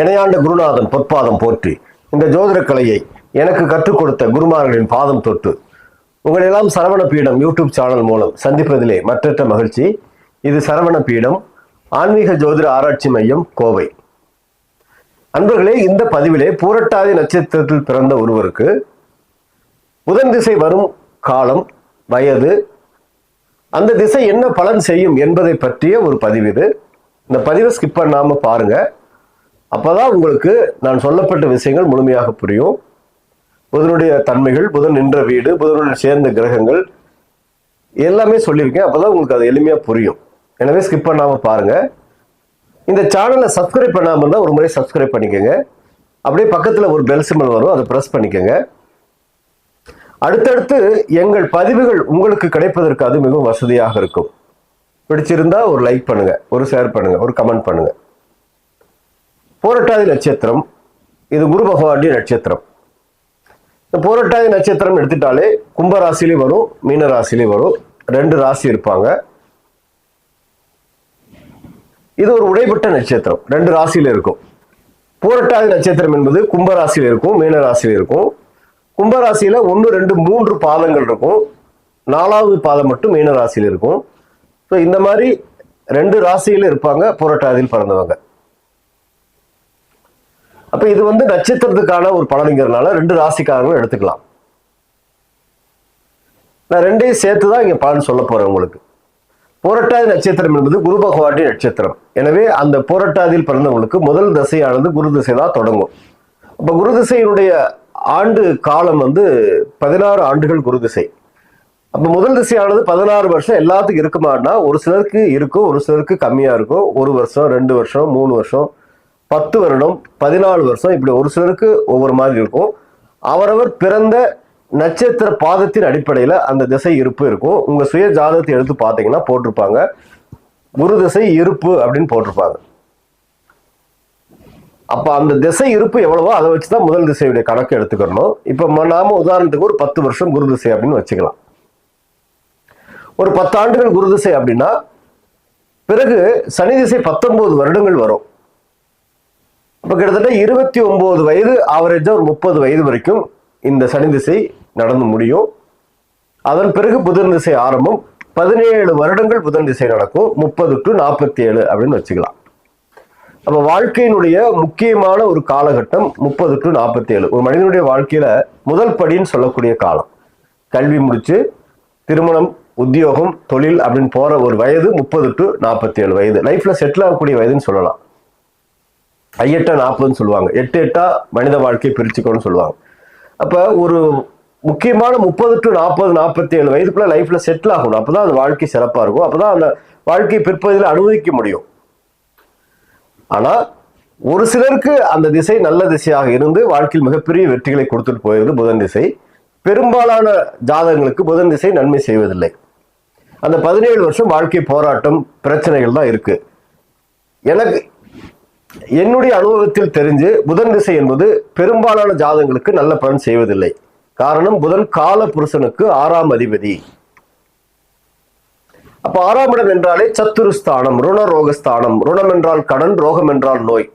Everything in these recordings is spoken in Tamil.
இணையாண்ட குருநாதன் பொற்பாதம் போற்றி. இந்த ஜோதிட கலையை எனக்கு கற்றுக் கொடுத்த குருமார்களின் பாதம் தொட்டு உங்களெல்லாம் சரவண பீடம் யூடியூப் சேனல் மூலம் சந்திப்பதிலே மற்றற்ற மகிழ்ச்சி. இது சரவண பீடம் ஆன்மீக ஜோதிட ஆராய்ச்சி மையம் கோவை. அன்பர்களே இந்த பதிவிலே பூரட்டாதி நட்சத்திரத்தில் பிறந்த ஒருவருக்கு புதன் திசை வரும் காலம் வயது அந்த திசை என்ன பலன் செய்யும் என்பதை பற்றிய ஒரு பதிவு இது. இந்த பதிவை ஸ்கிப் பண்ணாமல் பாருங்கள் அப்போதான் உங்களுக்கு நான் சொல்லப்பட்ட விஷயங்கள் முழுமையாக புரியும். புதனுடைய தன்மைகள் புதன் நின்ற வீடு புதனுடைய சேர்ந்த கிரகங்கள் எல்லாமே சொல்லியிருக்கேன். அப்பதான் உங்களுக்கு அது எளிமையாக புரியும். எனவே ஸ்கிப் பண்ணாமல் பாருங்கள் இந்த சேனலை சப்ஸ்கிரைப் பண்ணாமல் இருந்தால் ஒரு முறை சப்ஸ்கிரைப் பண்ணிக்கோங்க. அப்படியே பக்கத்தில் ஒரு பெல் சிம்பிள் வரும். அதை ப்ரெஸ் பண்ணிக்கோங்க. அடுத்தடுத்து எங்கள் பதிவுகள் உங்களுக்கு கிடைப்பதற்கு அது மிகவும் வசதியாக இருக்கும். பிடிச்சிருந்தா ஒரு லைக் பண்ணுங்க ஒரு ஷேர் பண்ணுங்க ஒரு கமெண்ட் பண்ணுங்க. போரட்டாதி நட்சத்திரம் இது குரு பகவானுடைய நட்சத்திரம். இந்த போரட்டாதி நட்சத்திரம் எடுத்துட்டாலே கும்ப ராசிலையும் வரும் மீன ராசிலையும் வரும் ரெண்டு ராசி இருப்பாங்க. இது ஒரு உடைப்பட்ட நட்சத்திரம் ரெண்டு ராசியில் இருக்கும். போரட்டாதி நட்சத்திரம் என்பது கும்பராசியில் இருக்கும் மீன இருக்கும். கும்பராசியில் ஒன்று ரெண்டு மூன்று பாதங்கள் இருக்கும். நாலாவது பாதம் மட்டும் மீனராசியில் இருக்கும். ஸோ இந்த மாதிரி ரெண்டு ராசியில் இருப்பாங்க போரட்டாதியில் பிறந்தவங்க. அப்ப இது வந்து நட்சத்திரத்துக்கான ஒரு பலனுங்கிறதுனால ரெண்டு ராசிக்காரங்களும் எடுத்துக்கலாம். நான் ரெண்டையும் சேர்த்து தான் இங்க பலன் சொல்ல போறேன் உங்களுக்கு. புரட்டாதி நட்சத்திரம் என்பது குரு பகவானுடைய நட்சத்திரம். எனவே அந்த புரட்டாதியில் பிறந்தவங்களுக்கு முதல் திசையானது குரு திசை தான் தொடங்கும். அப்ப குரு திசையினுடைய ஆண்டு காலம் வந்து பதினாறு ஆண்டுகள் குரு திசை. அப்ப முதல் திசையானது பதினாறு வருஷம் எல்லாத்துக்கும் இருக்குமானா ஒரு சிலருக்கு இருக்கும் ஒரு சிலருக்கு கம்மியா இருக்கும். ஒரு வருஷம் ரெண்டு வருஷம் மூணு வருஷம் பத்து வருடம் பதினாலு வருஷம் இப்படி ஒரு சிலருக்கு ஒவ்வொரு மாதிரி இருக்கும். அவரவர் பிறந்த நட்சத்திர பாதத்தின் அடிப்படையில் அந்த திசை இருப்பு இருக்கும். உங்க சுய ஜாதகத்தை எடுத்து பார்த்தீங்கன்னா போட்டிருப்பாங்க. குரு திசை இருப்பு அப்படின்னு போட்டிருப்பாங்க. அப்போ அந்த திசை இருப்பு எவ்வளவோ அதை வச்சு தான் முதல் திசையுடைய கணக்கு எடுத்துக்கணும். இப்போ நாம உதாரணத்துக்கு ஒரு பத்து வருஷம் குரு திசை அப்படின்னு வச்சுக்கலாம். ஒரு பத்தாண்டுகள் குரு திசை அப்படின்னா பிறகு சனி திசை பத்தொன்பது வருடங்கள் வரும். இப்போ கிட்டத்தட்ட இருபத்தி ஒம்பது வயது ஆவரேஜாக ஒரு முப்பது வயது வரைக்கும் இந்த சனி திசை நடந்து முடியும். அதன் பிறகு புதன் திசை ஆரம்பம். பதினேழு வருடங்கள் புதன் திசை நடக்கும். முப்பது டு நாற்பத்தி ஏழு அப்படின்னு வச்சுக்கலாம். அப்போ வாழ்க்கையினுடைய முக்கியமான ஒரு காலகட்டம் முப்பது டு நாற்பத்தி ஏழு ஒரு மனிதனுடைய வாழ்க்கையில் முதல் படின்னு சொல்லக்கூடிய காலம். கல்வி முடித்து திருமணம் உத்தியோகம் தொழில் அப்படின்னு போகிற ஒரு வயது முப்பது டு நாற்பத்தி ஏழு வயது லைஃப்பில் செட்டில் ஆகக்கூடிய வயதுன்னு சொல்லலாம். ஐயெட்டா நாற்பதுன்னு சொல்லுவாங்க. எட்டு எட்டா மனித வாழ்க்கையை பிரிச்சுக்கோன்னு சொல்லுவாங்க. அப்ப ஒரு முக்கியமான முப்பது டு நாற்பது நாற்பத்தி ஏழு வயதுக்குள்ள லைஃப்ல செட்டில் ஆகணும். அப்பதான் அந்த வாழ்க்கை சிறப்பா இருக்கும். அப்பதான் அந்த வாழ்க்கையை பிற்பகுதியில் அனுமதிக்க முடியும். ஆனா ஒரு சிலருக்கு அந்த திசை நல்ல திசையாக இருந்து வாழ்க்கையில் மிகப்பெரிய வெற்றிகளை கொடுத்துட்டு போயிருது புதன் திசை. பெரும்பாலான ஜாதகங்களுக்கு புதன் திசை நன்மை செய்வதில்லை. அந்த பதினேழு வருஷம் வாழ்க்கை போராட்டம் பிரச்சனைகள் தான் இருக்கு. எனக்கு என்னுடைய அனுபவத்தில் தெரிஞ்சு புதன் திசை என்பது பெரும்பாலான ஜாதகங்களுக்கு நல்ல பலன் செய்வதில்லை. காரணம் புதன் கால புருஷனுக்கு ஆறாம் அதிபதி. அப்ப ஆறாம் இடம் என்றாலே சத்துருஸ்தானம் ருண ரோகஸ்தானம். ருணம் என்றால் கடன் ரோகம் என்றால் நோய்.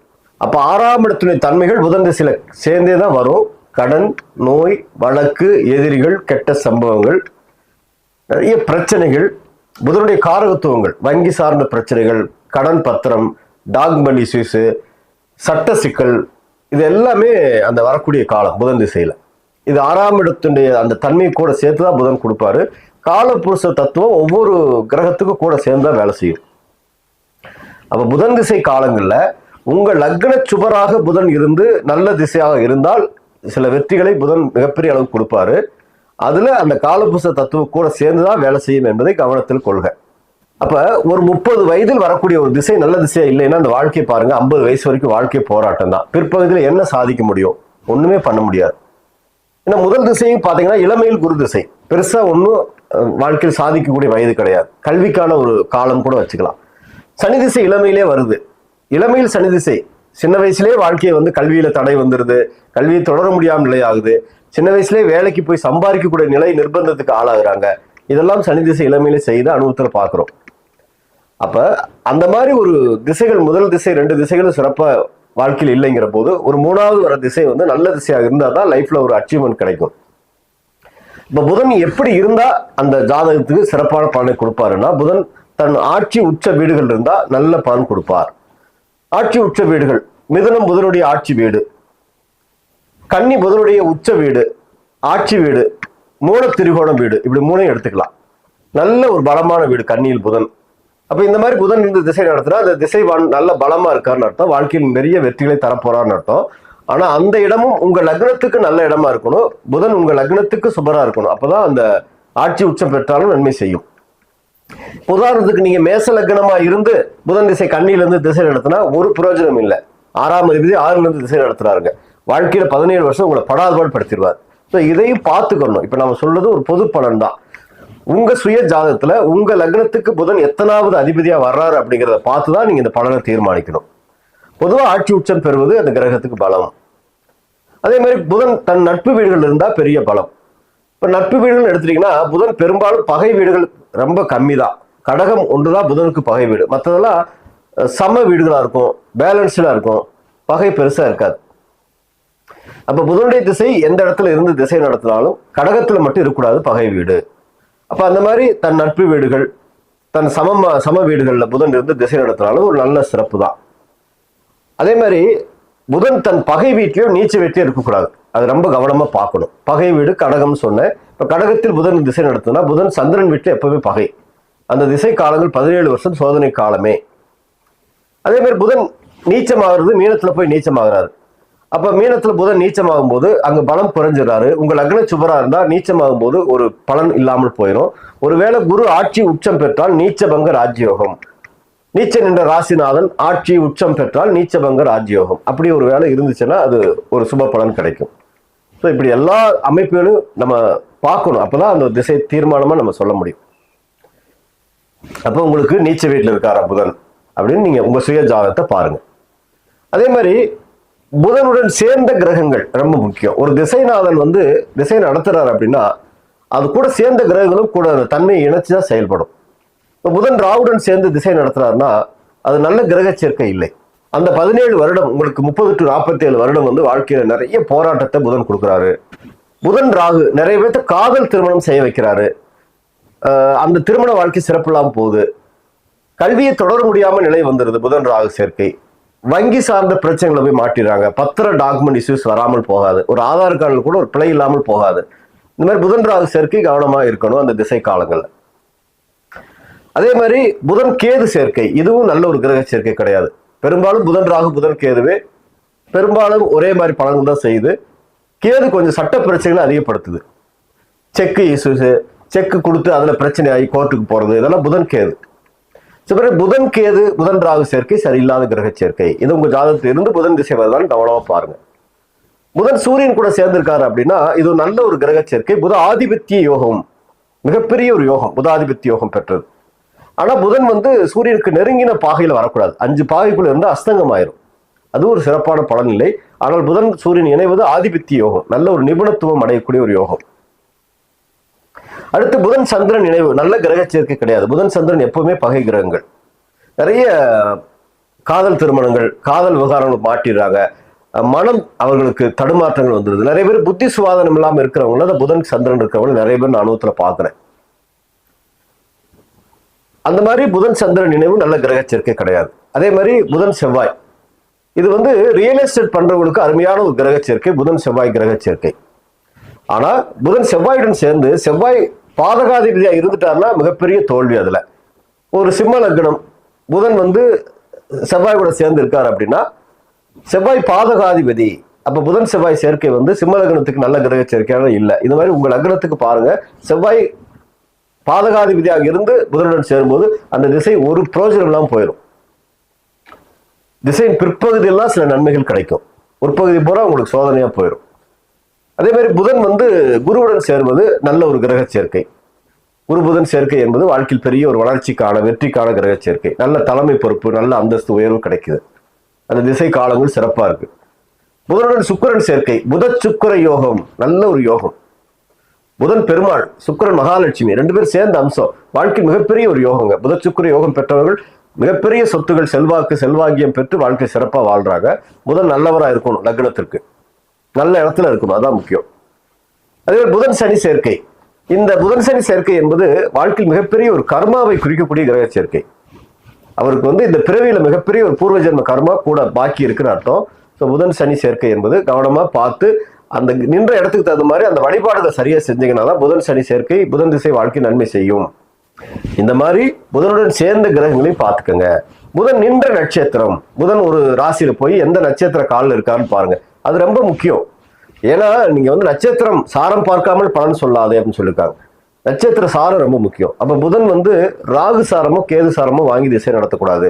அப்ப ஆறாம் இடத்துடைய தன்மைகள் புதன் திசையில சேர்ந்தே தான் வரும். கடன் நோய் வழக்கு எதிரிகள் கெட்ட சம்பவங்கள் நிறைய பிரச்சனைகள் புதனுடைய காரகத்துவங்கள் வங்கி சார்ந்த பிரச்சனைகள் கடன் பத்திரம் டாக் டாக்குமெண்ட் சுவிஸு சட்ட சிக்கல் இது எல்லாமே அந்த வரக்கூடிய காலம் புதன் திசையில். இது ஆறாம் இடத்துடைய அந்த தன்மையை கூட சேர்த்து தான் புதன் கொடுப்பாரு. காலப்புருஷ தத்துவம் ஒவ்வொரு கிரகத்துக்கும் கூட சேர்ந்து தான் வேலை செய்யும். அப்போ புதன் திசை காலங்களில் உங்கள் லக்ன சுபராக புதன் இருந்து நல்ல திசையாக இருந்தால் சில வெற்றிகளை புதன் மிகப்பெரிய அளவு கொடுப்பாரு. அதில் அந்த காலப்புருஷ தத்துவம் கூட சேர்ந்து தான் வேலை செய்யும் என்பதை கவனத்தில் கொள்க. அப்ப ஒரு முப்பது வயதில் வரக்கூடிய ஒரு திசை நல்ல திசையா இல்லைன்னா அந்த வாழ்க்கையை பாருங்க ஐம்பது வயசு வரைக்கும் வாழ்க்கை போராட்டம் தான். பிற்பகுதியில் என்ன சாதிக்க முடியும்? ஒண்ணுமே பண்ண முடியாது. ஏன்னா முதல் திசையும் பாத்தீங்கன்னா இளமையில் குரு திசை. பெருசா ஒன்றும் வாழ்க்கையில் சாதிக்கக்கூடிய வயது கிடையாது. கல்விக்கான ஒரு காலம் கூட வச்சுக்கலாம். சனி திசை இளமையிலே வருது. இளமையில் சனி திசை. சின்ன வயசுலேயே வாழ்க்கையை வந்து கல்வியில தடை வந்துருது. கல்வியை தொடர முடியாம நிலை ஆகுது சின்ன வயசுலேயே வேலைக்கு போய் சம்பாதிக்கக்கூடிய நிலை நிர்பந்தத்துக்கு ஆளாகிறாங்க. இதெல்லாம் சனி திசை இளமையிலே செய்து அனுபவத்தில் பார்க்குறோம் அப்ப அந்த மாதிரி ஒரு திசைகள் முதல் திசை ரெண்டு திசைகளும் சிறப்பா வாழ்க்கையில் இல்லைங்கிற போது ஒரு மூணாவது வர திசை வந்து நல்ல திசையாக இருந்தால் தான் லைஃப்ல ஒரு அச்சீவ்மெண்ட் கிடைக்கும். இப்ப புதன் எப்படி இருந்தா அந்த ஜாதகத்துக்கு சிறப்பான பலனை கொடுப்பாருன்னா புதன் தன் ஆட்சி உச்ச வீடுகள் இருந்தா நல்ல பலன் கொடுப்பார். ஆட்சி உச்ச வீடுகள் மிதனம் புதனுடைய ஆட்சி வீடு கன்னி புதனுடைய உச்ச வீடு ஆட்சி வீடு மூல திரிகோணம் வீடு இப்படி மூணையும் எடுத்துக்கலாம். நல்ல ஒரு பலமான வீடு கன்னியில் புதன். அப்போ இந்த மாதிரி புதன் இந்த திசை நடத்துனா அந்த திசை நல்ல பலமா இருக்காருன்னு அர்த்தம். வாழ்க்கையில் நிறைய வெற்றிகளை தரப்போறான்னு அர்த்தம். ஆனா அந்த இடமும் உங்க லக்னத்துக்கு நல்ல இடமா இருக்கணும். புதன் உங்க லக்னத்துக்கு சுபரா இருக்கணும். அப்பதான் அந்த ஆட்சி உச்சம் பெற்றாலும் நன்மை செய்யும். உதாரணத்துக்கு நீங்க மேச லக்னமா இருந்து புதன் திசை கண்ணியிலேருந்து திசை நடத்தினா ஒரு பிரயோஜனம் இல்லை. ஆறாம் அதிபதி ஆறுல இருந்து திசை நடத்துறாருங்க. வாழ்க்கையில பதினேழு வருஷம் உங்களை படாதபாடு படுத்திடுவார். ஸோ இதையும் பார்த்துக்கணும். இப்ப நம்ம சொல்றது ஒரு பொது பலன் தான். உங்க சுய ஜாதகத்துல உங்க லக்னத்துக்கு புதன் எத்தனாவது அதிபதியா வர்றாரு அப்படிங்கிறத பார்த்து தான் நீங்க இந்த பலனை தீர்மானிக்கணும். பொதுவா ஆட்சி உச்சம் பெறுவது அந்த கிரகத்துக்கு பலம். அதே மாதிரி புதன் தன் நட்பு வீடுகள் இருந்தா பெரிய பலம். இப்ப நட்பு வீடுகள் எடுத்துட்டீங்கன்னா புதன் பெரும்பாலும் பகை வீடுகள் ரொம்ப கம்மி தான் கடகம் ஒன்றுதான் புதனுக்கு பகை வீடு. மற்றதெல்லாம் சம வீடுகளா இருக்கும் பேலன்ஸ்டா இருக்கும். பகை பெருசா இருக்காது. அப்ப புதனுடைய திசை எந்த இடத்துல இருந்து திசை நடத்தினாலும் கடகத்துல மட்டும் இருக்கக்கூடாது பகை வீடு. அப்போ அந்த மாதிரி தன் நட்பு வீடுகள் தன் சம சம வீடுகளில் புதன் இருந்து திசை நடத்தினாலும் ஒரு நல்ல சிறப்பு தான். அதே மாதிரி புதன் தன் பகை வீட்லயும் நீச்ச வீட்லயும் இருக்கக்கூடாது. அது ரொம்ப கவனமாக பார்க்கணும். பகை வீடு கடகம்னு சொன்னேன். இப்போ கடகத்தில் புதன் திசை நடத்துனா புதன் சந்திரன் வீட்டில் எப்பவுமே பகை. அந்த திசை காலங்கள் பதினேழு வருஷம் சோதனை காலமே. அதே மாதிரி புதன் நீச்சமாகிறது மீனத்தில் போய் நீச்சமாகிறாரு. அப்ப மீனத்துல புதன் நீச்சமாகும் போது அங்க பலம் குறைஞ்சிடறாரு. உங்க லக்ன சுபரா இருந்தா நீச்சமாகும் போது ஒரு பலன் இல்லாமல் போயிடும் ஒருவேளை குரு ஆட்சி உச்சம் பெற்றால் நீச்சபங்க ராஜ்யோகம். நீச்ச நின்ற ராசிநாதன் ஆட்சி உச்சம் பெற்றால் நீச்சபங்க ராஜ்யோகம். அப்படி ஒரு வேலை இருந்துச்சுன்னா அது ஒரு சுப பலன் கிடைக்கும். ஸோ இப்படி எல்லா அமைப்புகளும் நம்ம பார்க்கணும். அப்பதான் அந்த திசை தீர்மானமா நம்ம சொல்ல முடியும். அப்போ உங்களுக்கு நீச்ச வீட்டில் இருக்காரா புதன்? அப்படின்னு நீங்க உங்க சுய ஜாதகத்தை பாருங்க. அதே மாதிரி புதனுடன் சேர்ந்த கிரகங்கள் ரொம்ப முக்கியம். ஒரு திசைநாதன் வந்து திசை நடத்துறாரு அப்படின்னா அது கூட சேர்ந்த கிரகங்களும் கூட அந்த தன்மையை இணைச்சு தான் செயல்படும். இப்போ புதன் ராவுடன் சேர்ந்து திசை நடத்துறாருன்னா அது நல்ல கிரக சேர்க்கை இல்லை. அந்த பதினேழு வருடம் உங்களுக்கு முப்பது டு நாற்பத்தி ஏழு வருடம் வந்து வாழ்க்கையில நிறைய போராட்டத்தை புதன் கொடுக்குறாரு. புதன் ராகு நிறைய பேர்த்த காதல் திருமணம் செய்ய வைக்கிறாரு. அந்த திருமண வாழ்க்கை சிறப்பில்லாம போகுது. கல்வியை தொடர முடியாமல் நிலை வந்துருது புதன் ராகு சேர்க்கை. வங்கி சார்ந்த பிரச்சனைகளை போய் மாட்டிடுறாங்க. பத்திர டாக்குமெண்ட் இஷ்யூஸ் வராமல் போகாது. ஒரு ஆதார் கார்டில் கூட ஒரு பிழை இல்லாமல் போகாது. இந்த மாதிரி புதன் ராகு சேர்க்கை கவனமாக இருக்கணும் அந்த திசை காலங்களில். அதே மாதிரி புதன் கேது சேர்க்கை. இதுவும் நல்ல ஒரு கிரக சேர்க்கை கிடையாது. பெரும்பாலும் புதன் ராகு புதன் கேதுவே பெரும்பாலும் ஒரே மாதிரி பலன்கள் தான் செய்யுது. கேது கொஞ்சம் சட்ட பிரச்சனைகளை அதிகப்படுத்துது. செக்கு இஷ்யூஸு செக்கு கொடுத்து அதில் பிரச்சனை ஆகி கோர்ட்டுக்கு போகிறது இதெல்லாம் புதன் கேது. சில புதன் கேது புதன் ராகு சேர்க்கை சரியில்லாத கிரக சேர்க்கை. இது உங்க ஜாதகத்தில் இருந்து புதன் திசை வருதான் கவனமா பாருங்க. புதன் சூரியன் கூட சேர்ந்திருக்காரு அப்படின்னா இது நல்ல ஒரு கிரக சேர்க்கை. புத ஆதிபத்திய யோகம் மிகப்பெரிய ஒரு யோகம் புதாதிபத்திய யோகம் பெற்றது. ஆனா புதன் வந்து சூரியனுக்கு நெருங்கின பாகையில வரக்கூடாது. அஞ்சு பாகைக்குள்ள இருந்து அஸ்தங்கம் ஆயிரும் அது ஒரு சிறப்பான பலன் இல்லை. ஆனால் புதன் சூரியன் இணைவது ஆதிபத்திய யோகம் நல்ல ஒரு நிபுணத்துவம் அடையக்கூடிய ஒரு யோகம். அடுத்து புதன் சந்திரன் நினைவு. நல்ல கிரக சேர்க்கை கிடையாது. புதன் சந்திரன் எப்பவுமே பகை கிரகங்கள். நிறைய காதல் திருமணங்கள் காதல் விவகாரங்கள் மாட்டிடுறாங்க. மனம் அவர்களுக்கு தடுமாற்றங்கள் வந்துடுது. நிறைய பேர் புத்தி சுவாதனம் இல்லாமல் இருக்கிறவங்கள அந்த புதன் சந்திரன் இருக்கிறவங்க நிறைய பேர் நான் அனுபவத்தில் பார்க்குறேன். அந்த மாதிரி புதன் சந்திரன் நினைவு நல்ல கிரக சேர்க்கை கிடையாது. அதே மாதிரி புதன் செவ்வாய். இது வந்து ரியல் எஸ்டேட் பண்றவங்களுக்கு அருமையான ஒரு கிரக சேர்க்கை. புதன் செவ்வாய் கிரக சேர்க்கை. ஆனால் புதன் செவ்வாயுடன் சேர்ந்து செவ்வாய் பாதகாதிபதியாக இருந்துட்டார்னா மிகப்பெரிய தோல்வி அதில். ஒரு சிம்ம லக்னம். புதன் வந்து செவ்வாய் கூட சேர்ந்து இருக்கார் அப்படின்னா செவ்வாய் பாதகாதிபதி. அப்போ புதன் செவ்வாய் சேர்க்கை வந்து சிம்ம லக்னத்துக்கு நல்ல கிரக சேர்க்கையான இல்லை. இந்த மாதிரி உங்கள் லக்னத்துக்கு பாருங்க. செவ்வாய் பாதகாதிபதியாக இருந்து புதனுடன் சேரும்போது அந்த திசை ஒரு பிரோஜனம் இல்லாமல் போயிடும் திசையின் பிற்பகுதியெல்லாம் சில நன்மைகள் கிடைக்கும். உட்பகுதி பூரா உங்களுக்கு சோதனையாக போயிடும் அதே மாதிரி புதன் வந்து குருவுடன் சேர்வது நல்ல ஒரு கிரக சேர்க்கை. குரு புதன் சேர்க்கை என்பது வாழ்க்கையில் பெரிய ஒரு வளர்ச்சிக்கான வெற்றிக்கான கிரக சேர்க்கை. நல்ல தலைமை பொறுப்பு நல்ல அந்தஸ்து உயர்வு கிடைக்குது. அந்த திசை காலங்கள் சிறப்பா இருக்கு. புதனுடன் சுக்கரன் சேர்க்கை. புத சுக்கிர யோகம் நல்ல ஒரு யோகம். புதன் பெருமாள் சுக்கரன் மகாலட்சுமி ரெண்டு பேரும் சேர்ந்த அம்சம். வாழ்க்கை மிகப்பெரிய ஒரு யோகங்க. புத சுக்கர யோகம் பெற்றவர்கள் மிகப்பெரிய சொத்துகள் செல்வாக்கு செல்வாக்கியம் பெற்று வாழ்க்கை சிறப்பா வாழ்றாங்க. புதன் நல்லவரா இருக்கணும் லக்னத்திற்கு. நல்ல இடத்துல இருக்கணும். அதான் முக்கியம். அதே மாதிரி புதன் சனி சேர்க்கை. இந்த புதன் சனி சேர்க்கை என்பது வாழ்க்கையில் மிகப்பெரிய ஒரு கர்மாவை குறிக்கக்கூடிய கிரக சேர்க்கை. அவருக்கு வந்து இந்த பிறவியில மிகப்பெரிய ஒரு பூர்வ ஜென்ம கர்மா கூட பாக்கி இருக்குன்னு அர்த்தம். ஸோ புதன் சனி சேர்க்கை என்பது கவனமா பார்த்து அந்த நின்ற இடத்துக்கு தகுந்த மாதிரி அந்த வழிபாடுகளை சரியா செஞ்சீங்கன்னா தான் புதன் சனி சேர்க்கை புதன் திசை வாழ்க்கை நன்மை செய்யும். இந்த மாதிரி புதனுடன் சேர்ந்த கிரகங்களையும் பார்த்துக்கோங்க. புதன் நின்ற நட்சத்திரம். புதன் ஒரு ராசியில போய் எந்த நட்சத்திர காலில் இருக்கான்னு பாருங்க. அது ரொம்ப முக்கியம். ஏன்னா நீங்கள் வந்து நட்சத்திரம் சாரம் பார்க்காமல் பலன் சொல்லாதே அப்படின்னு சொல்லியிருக்காங்க நட்சத்திர சாரம் ரொம்ப முக்கியம். அப்போ புதன் வந்து ராகு சாரமோ கேது சாரமோ வாங்கி திசை நடத்தக்கூடாது.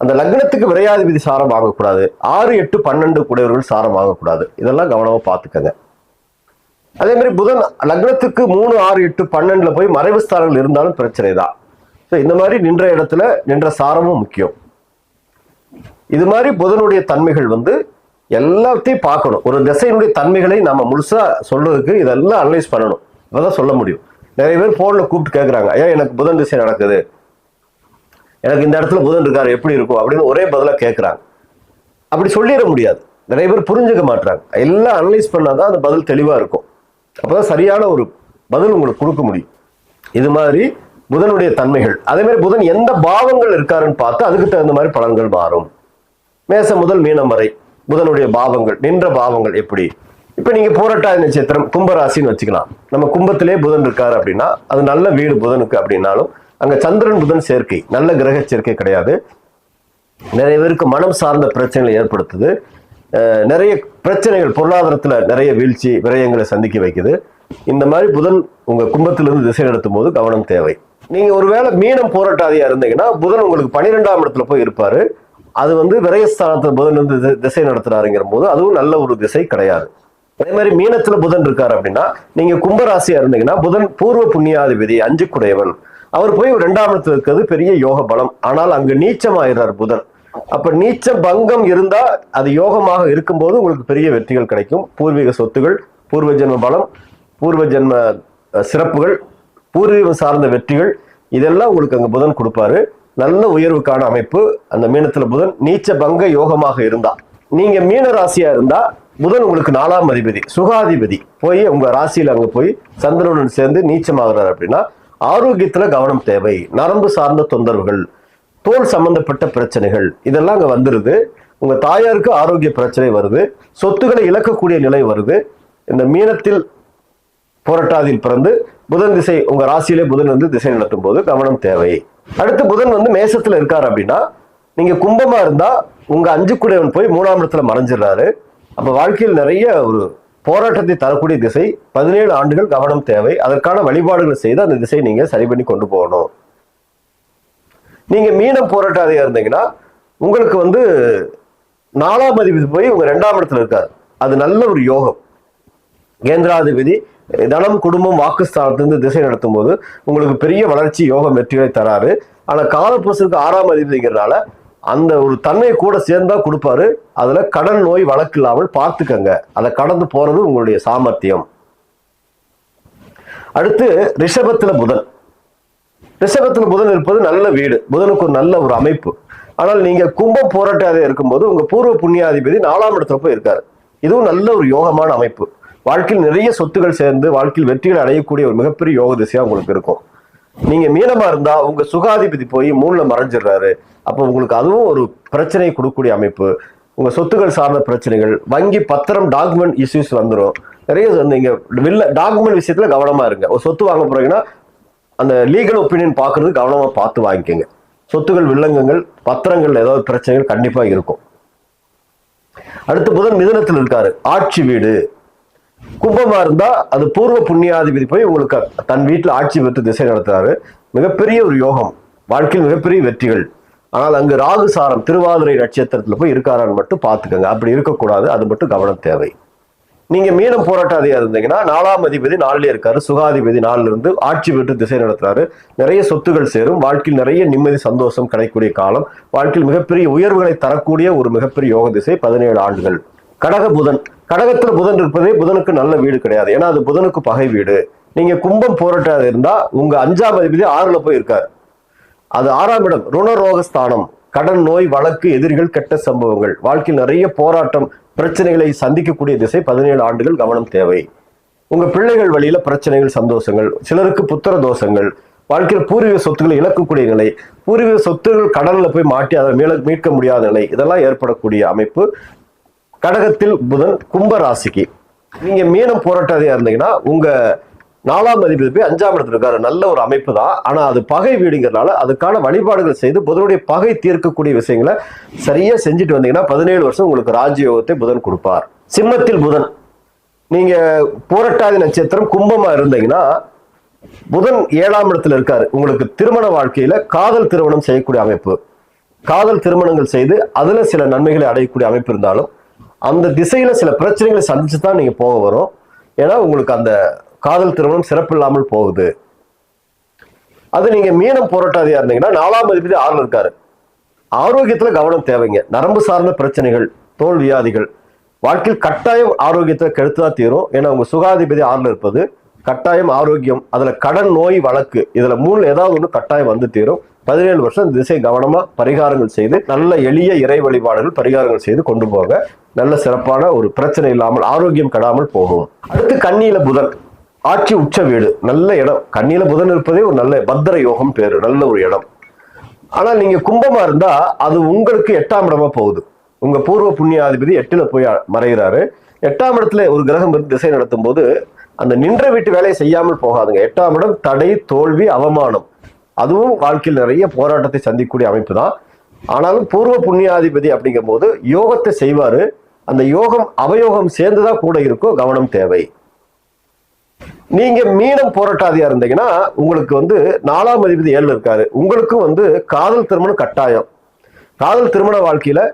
அந்த லக்னத்துக்கு விரையாதிபதி சாரம் வாங்கக்கூடாது. ஆறு எட்டு பன்னெண்டு கூடியவர்கள் சாரம் வாங்கக்கூடாது. இதெல்லாம் கவனமாக பார்த்துக்கங்க. அதே மாதிரி புதன் லக்னத்துக்கு மூணு ஆறு எட்டு பன்னெண்டுல போய் மறைவு ஸ்தானங்கள் இருந்தாலும் பிரச்சனை தான் ஸோ இந்த மாதிரி நின்ற இடத்துல நின்ற சாரமும் முக்கியம். இது மாதிரி புதனுடைய தன்மைகள் வந்து எல்லாத்தையும் பார்க்கணும். ஒரு திசையினுடைய தன்மைகளை நம்ம முழுசாக சொல்றதுக்கு இதெல்லாம் அனலைஸ் பண்ணணும். அப்பதான் சொல்ல முடியும். நிறைய பேர் ஃபோனில் கூப்பிட்டு கேட்குறாங்க ஐயா எனக்கு புதன் திசை நடக்குது. எனக்கு இந்த இடத்துல புதன் இருக்காரு எப்படி இருக்கும்? அப்படின்னு ஒரே பதிலாக கேட்குறாங்க அப்படி சொல்லிட முடியாது. நிறைய பேர் புரிஞ்சுக்க மாட்டாங்க எல்லாம் அனலைஸ் பண்ணாதான் அந்த பதில் தெளிவாக இருக்கும். அப்போ தான் சரியான ஒரு பதில் உங்களுக்கு கொடுக்க முடியும். இது மாதிரி புதனுடைய தன்மைகள். அதே மாதிரி புதன் எந்த பாவங்கள் இருக்காருன்னு பார்த்து அதுக்கு தகுந்த மாதிரி பலன்கள் மாறும். மேசம் முதல் மீனம் வரை. புதனுடைய பாவங்கள் நின்ற பாவங்கள் எப்படி? இப்ப நீங்க போராட்டாதி நட்சத்திரம் கும்பராசின்னு வச்சுக்கலாம். நம்ம கும்பத்திலே புதன் இருக்காரு அப்படின்னா அது நல்ல வீடு புதனுக்கு அப்படின்னாலும் அங்க சந்திரன் புதன் சேர்க்கை நல்ல கிரக சேர்க்கை கிடையாது. நிறைய பேருக்கு மனம் சார்ந்த பிரச்சனைகளை ஏற்படுத்துது. நிறைய பிரச்சனைகள் பொருளாதாரத்துல நிறைய வீழ்ச்சி விரயங்களை சந்திக்க வைக்குது. இந்த மாதிரி புதன் உங்க கும்பத்திலிருந்து திசை நடத்தும் போது கவனம் தேவை. நீங்க ஒருவேளை மீனம் போராட்டாதியா இருந்தீங்கன்னா புதன் உங்களுக்கு பன்னிரெண்டாம் இடத்துல போய் இருப்பாரு. அது வந்து விரயஸ்தானத்துல புதன் வந்து திசை நடத்துறாருங்கிற போது அதுவும் நல்ல ஒரு திசை கிடையாது. அதே மாதிரி மீனத்துல புதன் இருக்காரு அப்படின்னா நீங்க கும்பராசியா இருந்தீங்கன்னா புதன் பூர்வ புண்ணியாதிபதி அஞ்சு குடையவன் அவர் போய் ரெண்டாம் இடத்துல இருக்கிறது பெரிய யோக பலம். ஆனால் அங்கு நீச்சமாயிடுறார் புதன். அப்ப நீச்ச பங்கம் இருந்தா அது யோகமாக இருக்கும்போது உங்களுக்கு பெரிய வெற்றிகள் கிடைக்கும். பூர்வீக சொத்துகள் பூர்வ ஜென்ம பலம் பூர்வ ஜென்ம சிறப்புகள் பூர்வீகம் சார்ந்த வெற்றிகள் இதெல்லாம் உங்களுக்கு அங்க புதன் கொடுப்பாரு. நல்ல உயர்வுக்கான அமைப்பு. அந்த மீனத்துல புதன் நீச்ச பங்க யோகமாக இருந்தா. நீங்க மீன ராசியா இருந்தா புதன் உங்களுக்கு நாலாம் அதிபதி சுகாதிபதி. போய் உங்க ராசியில அங்க போய் சந்திரனுடன் சேர்ந்து நீச்சமாகிறார் அப்படின்னா ஆரோக்கியத்துல கவனம் தேவை. நரம்பு சார்ந்த தொந்தரவுகள் தோல் சம்பந்தப்பட்ட பிரச்சனைகள் இதெல்லாம் அங்க வந்துருது. உங்க தாயாருக்கு ஆரோக்கிய பிரச்சனை வருது. சொத்துக்களை இழக்கக்கூடிய நிலை வருது. இந்த மீனத்தில் போராட்டாதில் பிறந்து புதன் திசை உங்க ராசியிலே புதன் வந்து திசை நடத்தும் போது கவனம் தேவை. அடுத்து புதன் வந்து மேசத்துல இருக்காரு அப்படின்னா நீங்க கும்பமா இருந்தா உங்க அஞ்சு குடையவன் போய் மூணாம் இடத்துல மறைஞ்சிடுறாரு. அப்ப வாழ்க்கையில் நிறைய ஒரு போராட்டத்தை தரக்கூடிய திசை பதினேழு ஆண்டுகள் கவனம் தேவை. அதற்கான வழிபாடுகளை செய்து அந்த திசையை நீங்க சரி பண்ணி கொண்டு போகணும். நீங்க மீனம் போராட்டாதையா இருந்தீங்கன்னா உங்களுக்கு வந்து நாலாம் அதிபதி போய் உங்க ரெண்டாம் இடத்துல இருக்காரு. அது நல்ல ஒரு யோகம். கேந்திராதிபதி தனம் குடும்பம் வாக்குஸ்தானத்திலிருந்து திசை நடத்தும் போது உங்களுக்கு பெரிய வளர்ச்சி யோகம் வெற்றிகளை தராரு ஆனா காலப்புருஷனுக்கு ஆறாம் அதிபதிங்கிறதுனால அந்த ஒரு தன்மையை கூட சேர்ந்தா கொடுப்பாரு. அதுல கடன் நோய் வழக்கு இல்லாமல் பார்த்துக்கங்க. அதை கடந்து போறது உங்களுடைய சாமர்த்தியம். அடுத்து ரிஷபத்துல புதன். ரிஷபத்துல புதன் இருப்பது நல்ல வீடு. புதனுக்கு ஒரு நல்ல ஒரு அமைப்பு. ஆனால் நீங்க கும்பம் போராட்டாத இருக்கும்போது உங்க பூர்வ புண்ணியாதிபதி நாலாம் இடத்துல போய் இருக்காரு இதுவும் நல்ல ஒரு யோகமான அமைப்பு. வாழ்க்கையில் நிறைய சொத்துகள் சேர்ந்து வாழ்க்கையில் வெற்றிகள் அடையக்கூடிய ஒரு மிகப்பெரிய யோக திசையா உங்களுக்கு இருக்கும். நீங்க மீனமா இருந்தா உங்க சுகாதிபதி போய் மூணுல மறைஞ்சிடுறாரு. அப்போ உங்களுக்கு அதுவும் ஒரு பிரச்சனையை கொடுக்கக்கூடிய அமைப்பு. உங்க சொத்துக்கள் சார்ந்த பிரச்சனைகள் வங்கி பத்திரம் டாக்குமெண்ட் இஷ்யூஸ் வந்துடும் நிறைய நீங்க வில்ல டாக்குமெண்ட் விஷயத்துல கவனமா இருங்க. ஒரு சொத்து வாங்க போறீங்கன்னா அந்த லீகல் ஒப்பீனியன் பார்க்கறது கவனமா பார்த்து வாங்கிக்கோங்க. சொத்துகள் வில்லங்கங்கள் பத்திரங்கள் ஏதாவது பிரச்சனைகள் கண்டிப்பா இருக்கும். அடுத்து புதன் மிதுனத்தில் இருக்காரு. ஆட்சி வீடு. கும்பமா இருந்தா அது பூர்வ புண்ணியாதிபதி போய் உங்களுக்கு தன் வீட்டுல ஆட்சி பெற்று திசை நடத்துறாரு. மிகப்பெரிய ஒரு யோகம். வாழ்க்கையில் மிகப்பெரிய வெற்றிகள். ஆனால் அங்கு ராகு சாரம் திருவாதிரை நட்சத்திரத்துல போய் இருக்காரான்னு மட்டும் பார்த்துக்கோங்க. அப்படி இருக்கக்கூடாது. அது மட்டும் கவனம் தேவை. நீங்க மீனம் போராட்டாதியா இருந்தீங்கன்னா நாலாம் அதிபதி நாலுல இருக்காரு. சுகாதிபதி நாளில் இருந்து ஆட்சி பெற்று திசை நடத்துறாரு. நிறைய சொத்துகள் சேரும். வாழ்க்கையில் நிறைய நிம்மதி சந்தோஷம் கிடைக்கக்கூடிய காலம். வாழ்க்கையில் மிகப்பெரிய உயர்வுகளை தரக்கூடிய ஒரு மிகப்பெரிய யோக திசை பதினேழு ஆண்டுகள். கடக புதன் கடகத்தில் புதன் இருப்பதே புதனுக்கு நல்ல வீடு கிடையாது. ஏன்னா அது புதனுக்கு பகை வீடு. நீங்க கும்பம் போராட்டாது இருந்தா உங்க அஞ்சாம் அதிபதி ஆறுல போய் இருக்காரு. அது ஆறாம் இடம் ருணரோகஸ்தானம். கடன் நோய் வழக்கு எதிரிகள் கெட்ட சம்பவங்கள். வாழ்க்கையில் நிறைய போராட்டம் பிரச்சனைகளை சந்திக்கக்கூடிய திசை பதினேழு ஆண்டுகள் கவனம் தேவை. உங்க பிள்ளைகள் வழியில பிரச்சனைகள் சந்தோஷங்கள் சிலருக்கு புத்திர தோஷங்கள். வாழ்க்கையில் பூர்வீக சொத்துக்களை இழக்கக்கூடிய நிலை. பூர்வீக சொத்துகள் கடலில் போய் மாட்டி அதை மீள மீட்க முடியாத நிலை. இதெல்லாம் ஏற்படக்கூடிய அமைப்பு. கடகத்தில் புதன் கும்ப ராசிக்கு. நீங்க மீனம் போராட்டாதியா இருந்தீங்கன்னா உங்க நாலாம் அதிபதி போய் அஞ்சாம் இடத்துல இருக்காரு. நல்ல ஒரு அமைப்பு தான் ஆனா அது பகை வீடுங்கிறனால அதுக்கான வழிபாடுகள் செய்து புதனுடைய பகை தீர்க்கக்கூடிய விஷயங்களை சரியா செஞ்சுட்டு வந்தீங்கன்னா பதினேழு வருஷம் உங்களுக்கு ராஜயோகத்தை புதன் கொடுப்பார். சிம்மத்தில் புதன். நீங்க போராட்டாதி நட்சத்திரம் கும்பமா இருந்தீங்கன்னா புதன் ஏழாம் இடத்துல இருக்காரு. உங்களுக்கு திருமண வாழ்க்கையில காதல் திருமணம் செய்யக்கூடிய அமைப்பு. காதல் திருமணங்கள் செய்து அதுல சில நன்மைகளை அடையக்கூடிய அமைப்பு இருந்தாலும் அந்த திசையில சில பிரச்சனைகளை சந்திச்சு தான் நீங்க போக வரும். ஏன்னா உங்களுக்கு அந்த காதல் திருமணம் சிறப்பில்லாமல் போகுது. அது நீங்க மீனம் போராட்டாதியா இருந்தீங்கன்னா நாலாம் அதிபதி ஆறு இருக்காரு. ஆரோக்கியத்துல கவனம் தேவைங்க. நரம்பு சார்ந்த பிரச்சனைகள் தோல் வியாதிகள். வாழ்க்கையில் கட்டாயம் ஆரோக்கியத்தை கெடுத்துதான் தீரும். ஏன்னா உங்க சுகாதிபதி ஆறுல இருப்பது கட்டாயம் ஆரோக்கியம். அதுல கடன் நோய் வழக்கு. இதுல மூணுல ஏதாவது ஒண்ணு கட்டாயம் வந்து தீரும். பதினேழு வருஷம் திசை கவனமா பரிகாரங்கள் செய்து நல்ல எளிய இறை வழிபாடுகள் பரிகாரங்கள் செய்து கொண்டு போக நல்ல சிறப்பான ஒரு பிரச்சனை இல்லாமல் ஆரோக்கியம் கெடாமல் போகும். அடுத்து கண்ணியில புதன். ஆட்சி உச்ச வீடு. நல்ல இடம். கண்ணியில புதன் இருப்பதே ஒரு நல்ல பத்திர யோகம் பேரு. நல்ல ஒரு இடம். ஆனா நீங்க கும்பமா இருந்தா அது உங்களுக்கு எட்டாம் இடமா போகுது. உங்க பூர்வ புண்ணியாதிபதி எட்டுல போய் மறைகிறாரு. எட்டாம் இடத்துல ஒரு கிரகம் இருந்து திசை நடத்தும் போது அந்த நின்ற வீட்டு வேலையை செய்யாமல் போகாதுங்க. எட்டாம் இடம் தடை தோல்வி அவமானம். அதுவும் வாழ்க்கையில் நிறைய போராட்டத்தை சந்திக்கக்கூடிய அமைப்பு தான். ஆனாலும் பூர்வ புண்ணியாதிபதி அப்படிங்கும் போது யோகத்தை செய்வாரு. அந்த யோகம் அவயோகம் சேர்ந்துதான் கூட இருக்கும் கவனம் தேவை. நீங்க மீனம் போராட்டாதியா இருந்தீங்கன்னா உங்களுக்கு வந்து நாலாம் அதிபதி ஏழு இருக்காரு. உங்களுக்கும் வந்து காதல் திருமணம் கட்டாயம். காதல் திருமண வாழ்க்கையில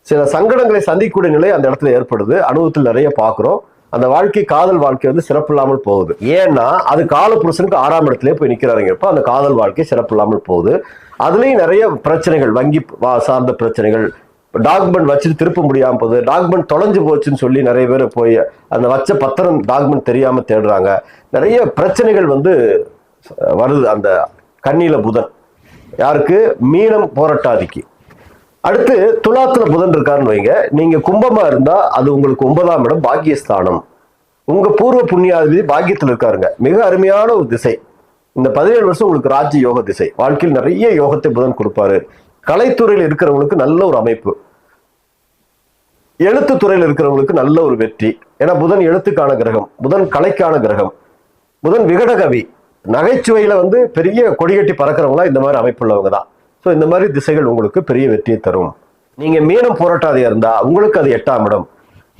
சில சங்கடங்களை சந்திக்கக்கூடிய நிலை அந்த இடத்துல ஏற்படுது. அனுபவத்தில் நிறைய பார்க்குறோம். அந்த வாழ்க்கை காதல் வாழ்க்கை வந்து சிறப்பில்லாமல் போகுது. ஏன்னா அது காலப்புருஷனுக்கு ஆறாம் இடத்துல போய் நிக்கிறாருங்கிறப்ப அந்த காதல் வாழ்க்கை சிறப்பில்லாமல் போகுது. அதுலயும் நிறைய பிரச்சனைகள் வங்கி வா- சார்ந்த பிரச்சனைகள் டாக்குமெண்ட் வச்சுட்டு திருப்ப முடியாமல் போகுது. டாக்குமெண்ட் தொலைஞ்சு போச்சுன்னு சொல்லி நிறைய பேர் போய் அந்த வச்ச பத்திரம் டாக்குமெண்ட் தெரியாம தேடுறாங்க. நிறைய பிரச்சனைகள் வந்து வருது. அந்த கண்ணியில புதன். யாருக்கு? மீனம் போராட்டாதிக்கு. அடுத்து துலாத்துல புதன் இருக்காருன்னு வைங்க. நீங்க கும்பமா இருந்தா அது உங்களுக்கு ஒன்பதாம் இடம் பாக்கியஸ்தானம். உங்க பூர்வ புண்ணியாதிபதி பாக்கியத்தில் இருக்காருங்க. மிக அருமையான ஒரு திசை. இந்த பதினேழு வருஷம் உங்களுக்கு ராஜ்ய யோக திசை. வாழ்க்கையில் நிறைய யோகத்தை புதன் கொடுப்பாரு. கலைத்துறையில் இருக்கிறவங்களுக்கு நல்ல ஒரு அமைப்பு. எழுத்து துறையில் இருக்கிறவங்களுக்கு நல்ல ஒரு வெற்றி. ஏன்னா புதன் எழுத்துக்கான கிரகம் புதன் கலைக்கான கிரகம் புதன் விகடகவி. நகைச்சுவையில வந்து பெரிய கொடிகட்டி பறக்கிறவங்களா இந்த மாதிரி அமைப்புள்ளவங்க தான். ஸோ இந்த மாதிரி திசைகள் உங்களுக்கு பெரிய வெற்றியை தரும். நீங்க மீனம் போராட்டாதையா இருந்தா உங்களுக்கு அது எட்டாம் இடம்.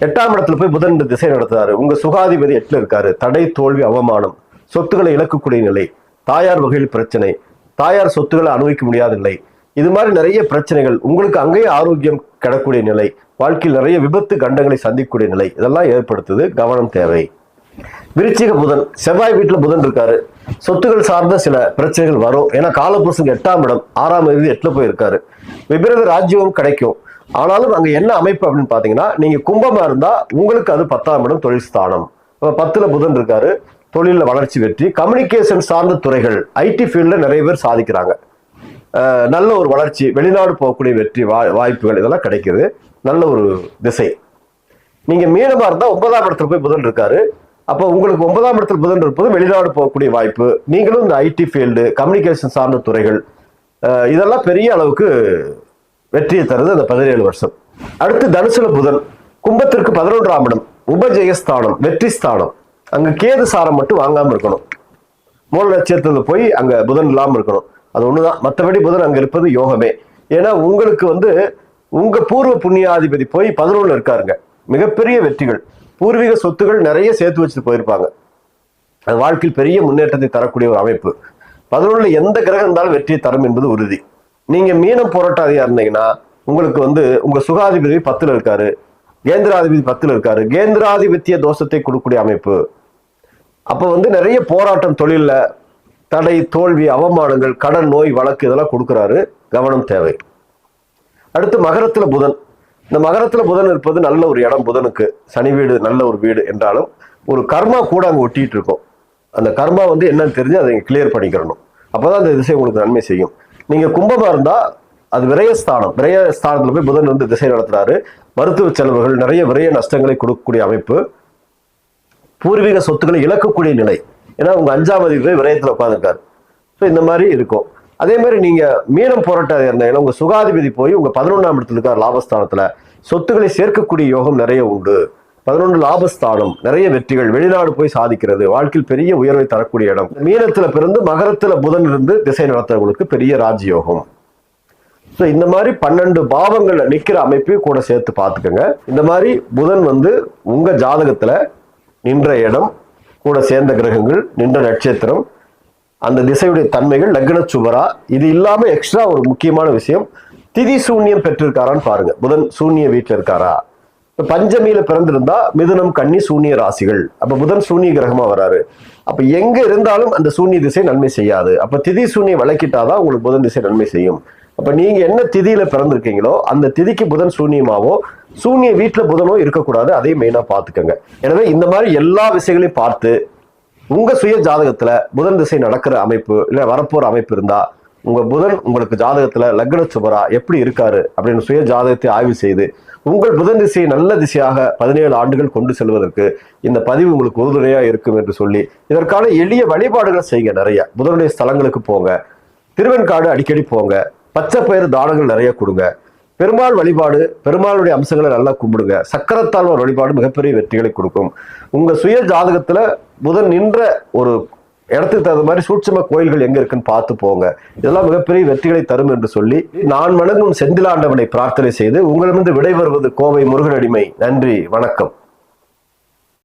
எட்டாம் இடத்துல போய் புதன் திசை நடத்துறாரு. உங்க சுகாதிபதி எட்டுல இருக்காரு. தடை தோல்வி அவமானம் சொத்துக்களை இழக்கக்கூடிய நிலை தாயார் வகையில் பிரச்சனை தாயார் சொத்துக்களை அனுபவிக்க முடியாத நிலை இது மாதிரி நிறைய பிரச்சனைகள் உங்களுக்கு அங்கேயே ஆரோக்கியம் கிடக்கூடிய நிலை வாழ்க்கையில் நிறைய விபத்து கண்டங்களை சந்திக்கக்கூடிய நிலை இதெல்லாம் ஏற்படுத்துது. கவனம் தேவை. விருச்சிக புதன் செவ்வாய் வீட்டில் புதன் இருக்காரு. சொத்துக்கள் சார்ந்த சில பிரச்சனைகள் வரும். ஏன்னா காலப்புருஷனுக்கு எட்டாம் இடம் ஆறாம் தேதி எட்டில் போயிருக்காரு. விபரீத ராஜ்யமும் கிடைக்கும். ஆனாலும் அங்கே என்ன அமைப்பு அப்படின்னு பார்த்தீங்கன்னா நீங்கள் கும்பமாக இருந்தால் உங்களுக்கு அது பத்தாம் இடம் தொழில் ஸ்தானம். இப்போ பத்தில் புதன் இருக்காரு. தொழிலில் வளர்ச்சி வெற்றி. கம்யூனிகேஷன் சார்ந்த துறைகள் ஐடி ஃபீல்டில் நிறைய பேர் சாதிக்கிறாங்க. நல்ல ஒரு வளர்ச்சி வெளிநாடு போகக்கூடிய வெற்றி வா- வாய்ப்புகள் இதெல்லாம் கிடைக்குது. நல்ல ஒரு திசை. நீங்க மீனமா இருந்தால் ஒன்பதாம் இடத்துல போய் புதன் இருக்காரு. அப்போ உங்களுக்கு ஒன்பதாம் இடத்துல புதன் இருப்பது வெளிநாடு போகக்கூடிய வாய்ப்பு. நீங்களும் இந்த ஐடி ஃபீல்டு கம்யூனிகேஷன் சார்ந்த துறைகள் இதெல்லாம் பெரிய அளவுக்கு வெற்றியை தருது அந்த பதினேழு வருஷம். அடுத்து தனுசுல புதன் கும்பத்திற்கு பதினொன்றாம் இடம் உபஜெயஸ்தானம் வெற்றி ஸ்தானம். அங்க கேது சாரம் மட்டும் வாங்காம இருக்கணும். மூல நட்சத்திரத்துல போய் அங்க புதன் இல்லாம இருக்கணும். அது ஒண்ணுதான். மற்றபடி புதன் அங்க இருப்பது யோகமே. ஏன்னா உங்களுக்கு வந்து உங்க பூர்வ புண்ணியாதிபதி போய் பதினொன்று இருக்காருங்க. மிகப்பெரிய வெற்றிகள். பூர்வீக சொத்துகள் நிறைய சேர்த்து வச்சுட்டு போயிருப்பாங்க. அது வாழ்க்கையில் பெரிய முன்னேற்றத்தை தரக்கூடிய ஒரு அமைப்பு. பதினொன்றுல எந்த கிரகம் இருந்தாலும் வெற்றியை தரும் என்பது உறுதி. நீங்க மீனம் போராட்டாதியா இருந்தீங்கன்னா உங்களுக்கு வந்து உங்க சுகாதிபதி பத்துல இருக்காரு. கேந்திராதிபதி பத்துல இருக்காரு. கேந்திராதிபத்திய தோஷத்தை கொடுக்கக்கூடிய அமைப்பு. அப்போ வந்து நிறைய போராட்டம் தொழிலில் தடை தோல்வி அவமானங்கள் கடன் நோய் வழக்கு இதெல்லாம் கொடுக்குறாரு. கவனம் தேவை. அடுத்து மகரத்தில் புதன். இந்த மகரத்தில் புதன் இருப்பது நல்ல ஒரு இடம் புதனுக்கு. சனி வீடு நல்ல ஒரு வீடு என்றாலும் ஒரு கர்மா கூட அங்கே ஒட்டிகிட்டு இருக்கும். அந்த கர்மா வந்து என்னன்னு தெரிஞ்சு அதை கிளியர் பண்ணிக்கிறணும். அப்பதான் அந்த திசை உங்களுக்கு நன்மை செய்யும். நீங்கள் கும்பமாக இருந்தால் அது விரயஸ்தானம். விரயஸ்தானத்தில் போய் புதன் வந்து திசை நடத்துகிறாரு மருத்துவ செலவுகள் நிறைய விரய நஷ்டங்களை கொடுக்கக்கூடிய அமைப்பு. பூர்வீக சொத்துக்களை இழக்கக்கூடிய நிலை. ஏன்னா உங்கள் அஞ்சாம் அதிபதி விரயத்தில் உட்காந்துருக்காரு ஸோ இந்த மாதிரி இருக்கும். அதே மாதிரி நீங்கள் மீனம் போராட்டம் இருந்தீங்கன்னா உங்கள் சுகாதிபதி போய் உங்கள் பதினொன்றாம் இடத்துல இருக்கார் லாபஸ்தானத்தில் சொத்துக்களை சேர்க்கக்கூடிய யோகம் நிறைய உண்டு. பதினொன்று லாபஸ்தானம் நிறைய வெற்றிகள் வெளிநாடு போய் சாதிக்கிறது வாழ்க்கையில் பெரிய உயர்வை தரக்கூடிய இடம். மீனத்துல பிறந்து மகரத்துல புதன் இருந்து திசை நடத்துறவங்களுக்கு பெரிய ராஜயோகம். ஸோ இந்த மாதிரி பன்னெண்டு பாவங்கள்ல நிற்கிற அமைப்பையும் கூட சேர்த்து பார்த்துக்கோங்க. இந்த மாதிரி புதன் வந்து உங்க ஜாதகத்துல நின்ற இடம் கூட சேர்ந்த கிரகங்கள் நின்ற நட்சத்திரம் அந்த திசையுடைய தன்மைகள் லக்ன சுவரா இது இல்லாம எக்ஸ்ட்ரா ஒரு முக்கியமான விஷயம். திதி சூன்யம் பெற்றிருக்காரான்னு பாருங்க. புதன் சூன்ய வீட்டில் இருக்காரா? இப்போ பஞ்சமியில பிறந்திருந்தா மிதுனம் கன்னி சூன்ய ராசிகள். அப்ப புதன் சூன்ய கிரகமா வராரு. அப்ப எங்க இருந்தாலும் அந்த சூன்ய திசை நன்மை செய்யாது. அப்ப திதி சூன்ய விளக்கிட்டாதான் உங்களுக்கு புதன் திசை நன்மை செய்யும். அப்ப நீங்க என்ன திதியில பிறந்திருக்கீங்களோ அந்த திதிக்கு புதன் சூன்யமாவோ சூன்ய வீட்டில் புதனும் இருக்கக்கூடாது அதையும் மெயினாக பார்த்துக்கோங்க. எனவே இந்த மாதிரி எல்லா விஷயங்களையும் பார்த்து உங்கள் சுய ஜாதகத்தில் புதன் திசை நடக்கிற அமைப்பு இல்லை வரப்போகிற அமைப்பு இருந்தால் உங்கள் புதன் உங்களுக்கு ஜாதகத்தில் லக்ன சுபரா எப்படி இருக்காரு அப்படின்னு சுய ஜாதகத்தை ஆய்வு செய்து உங்கள் புதன் திசையை நல்ல திசையாக பதினேழு ஆண்டுகள் கொண்டு செல்வதற்கு இந்த பதிவு உங்களுக்கு உறுதுணையாக இருக்கும் என்று சொல்லி இதற்கான எளிய வழிபாடுகளை செய்யுங்க நிறைய. புதனுடைய ஸ்தலங்களுக்கு போங்க. திருவெண்காடு அடிக்கடி போங்க. பச்சை பயிறு தானங்கள் நிறைய கொடுங்க. பெருமாள் வழிபாடு பெருமாளுடைய அம்சங்களை நல்லா கும்பிடுங்க. சக்கரத்தாழ்வார் வழிபாடு மிகப்பெரிய வெற்றிகளை கொடுக்கும். உங்க சுய ஜாதகத்துல புதன் நின்ற ஒரு இடத்துக்கு தகுந்த மாதிரி சூட்சும கோயில்கள் எங்க இருக்குன்னு பார்த்து போங்க. இதெல்லாம் மிகப்பெரிய வெற்றிகளை தரும் என்று சொல்லி நான் வணங்கும் செந்திலாண்டவனை பிரார்த்தனை செய்து உங்களிடமிருந்து விடைபெறுவது கோவை முருகனடிமை. நன்றி வணக்கம்.